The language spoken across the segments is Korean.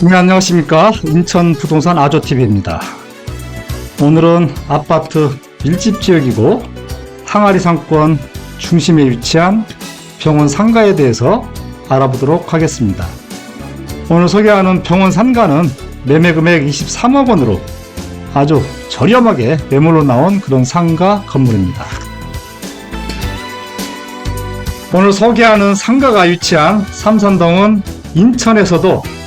네, 안녕하십니까. 인천 부동산 아조TV입니다. 오늘은 아파트 밀집 지역이고 항아리 상권 중심에 위치한 병원 상가에 대해서 알아보도록 하겠습니다. 오늘 소개하는 병원 상가는 매매 금액 23억 원으로 아주 저렴하게 매물로 나온 그런 상가 건물입니다. 오늘 소개하는 상가가 위치한 삼산동은 인천에서도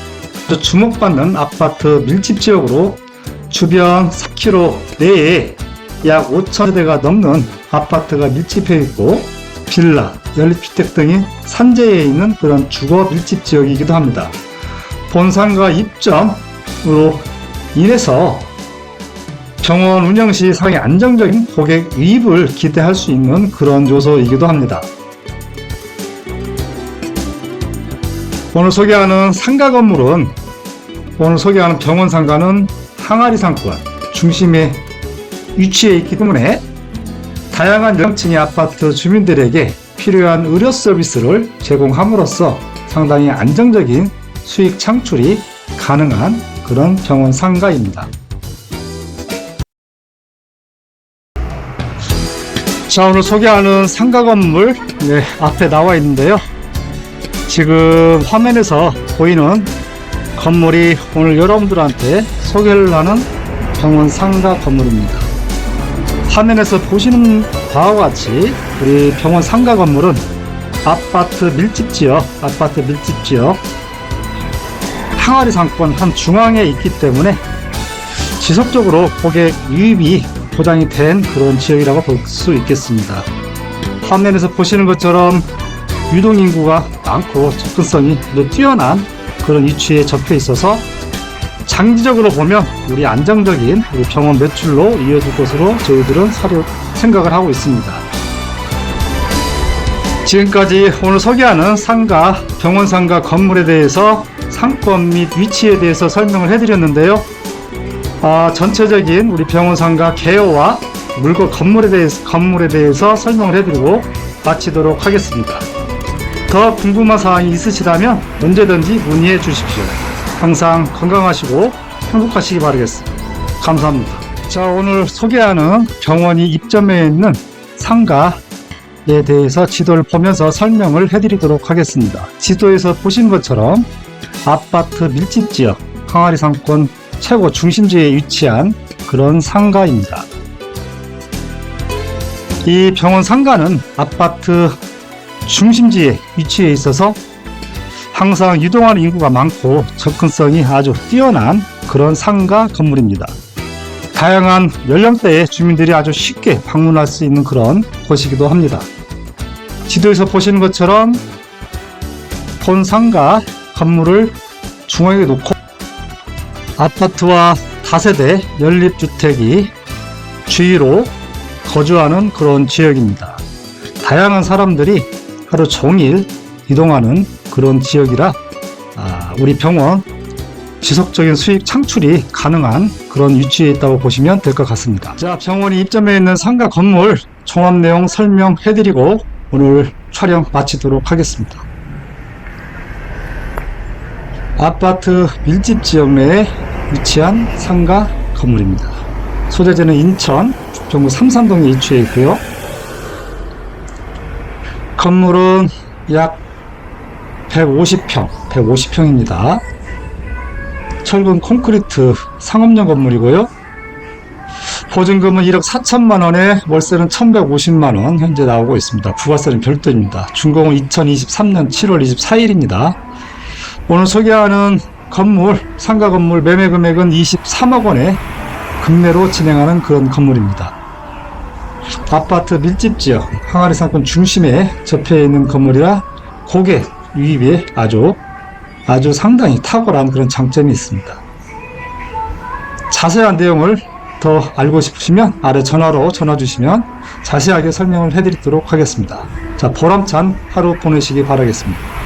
아주 주목받는 아파트 밀집 지역으로 주변 4km 내에 약 5천세대가 넘는 아파트가 밀집해 있고 빌라, 연립주택 등이 산재해 있는 그런 주거 밀집 지역이기도 합니다. 본상가 입점으로 인해서 병원 운영 시 상당히 안정적인 고객 유입을 기대할 수 있는 그런 요소이기도 합니다. 오늘 소개하는 상가 건물은 오늘 소개하는 병원 상가는 항아리 상권 중심에 위치해 있기 때문에 다양한 연령층의 아파트 주민들에게 필요한 의료 서비스를 제공함으로써 상당히 안정적인 수익 창출이 가능한 그런 병원 상가입니다. 자, 오늘 소개하는 상가 건물 네, 앞에 나와 있는데요. 지금 화면에서 보이는 건물이 오늘 여러분들한테 소개를 하는 병원 상가 건물입니다. 화면에서 보시는 바와 같이 우리 병원 상가 건물은 아파트 밀집 지역, 아파트 밀집 지역 항아리 상권 한 중앙에 있기 때문에 지속적으로 고객 유입이 보장이 된 그런 지역이라고 볼 수 있겠습니다. 화면에서 보시는 것처럼 유동 인구가 많고 접근성이 뛰어난 그런 위치에 접해 있어서 장기적으로 보면 우리 안정적인 우리 병원 매출로 이어질 것으로 저희들은 사료 생각을 하고 있습니다. 지금까지 오늘 소개하는 상가, 병원 상가 건물에 대해서 상권 및 위치에 대해서 설명을 해드렸는데요. 아, 전체적인 우리 병원 상가 개요와 물건 건물에 대해서, 건물에 대해서 설명을 해드리고 마치도록 하겠습니다. 더 궁금한 사항이 있으시다면 언제든지 문의해 주십시오. 항상 건강하시고 행복하시기 바라겠습니다. 감사합니다. 자, 오늘 소개하는 병원이 입점해 있는 상가에 대해서 지도를 보면서 설명을 해드리도록 하겠습니다. 지도에서 보신 것처럼 아파트 밀집 지역, 항아리 상권 최고 중심지에 위치한 그런 상가입니다. 이 병원 상가는 아파트 중심지에 위치해 있어서 항상 유동하는 인구가 많고 접근성이 아주 뛰어난 그런 상가 건물입니다. 다양한 연령대의 주민들이 아주 쉽게 방문할 수 있는 그런 곳이기도 합니다. 지도에서 보시는 것처럼 본 상가 건물을 중앙에 놓고 아파트와 다세대 연립주택이 주위로 거주하는 그런 지역입니다. 다양한 사람들이 하루 종일 이동하는 그런 지역이라 아, 우리 병원 지속적인 수익 창출이 가능한 그런 위치에 있다고 보시면 될 것 같습니다. 자, 병원이 입점해 있는 상가 건물 종합 내용 설명해드리고 오늘 촬영 마치도록 하겠습니다. 아파트 밀집 지역 내에 위치한 상가 건물입니다. 소재지는 인천 부평구 삼산동에 위치해 있고요. 건물은 약 150평, 150평입니다. 철근 콘크리트 상업용 건물이고요. 보증금은 1억 4천만 원에 월세는 1,150만 원 현재 나오고 있습니다. 부가세는 별도입니다. 준공은 2023년 7월 24일입니다. 오늘 소개하는 건물, 상가 건물 매매 금액은 23억 원에 급매로 진행하는 그런 건물입니다. 아파트 밀집 지역, 항아리 상권 중심에 접해 있는 건물이라 고객 유입에 아주 아주 상당히 탁월한 그런 장점이 있습니다. 자세한 내용을 더 알고 싶으시면 아래 전화로 전화 주시면 자세하게 설명을 해드리도록 하겠습니다. 자, 보람찬 하루 보내시기 바라겠습니다.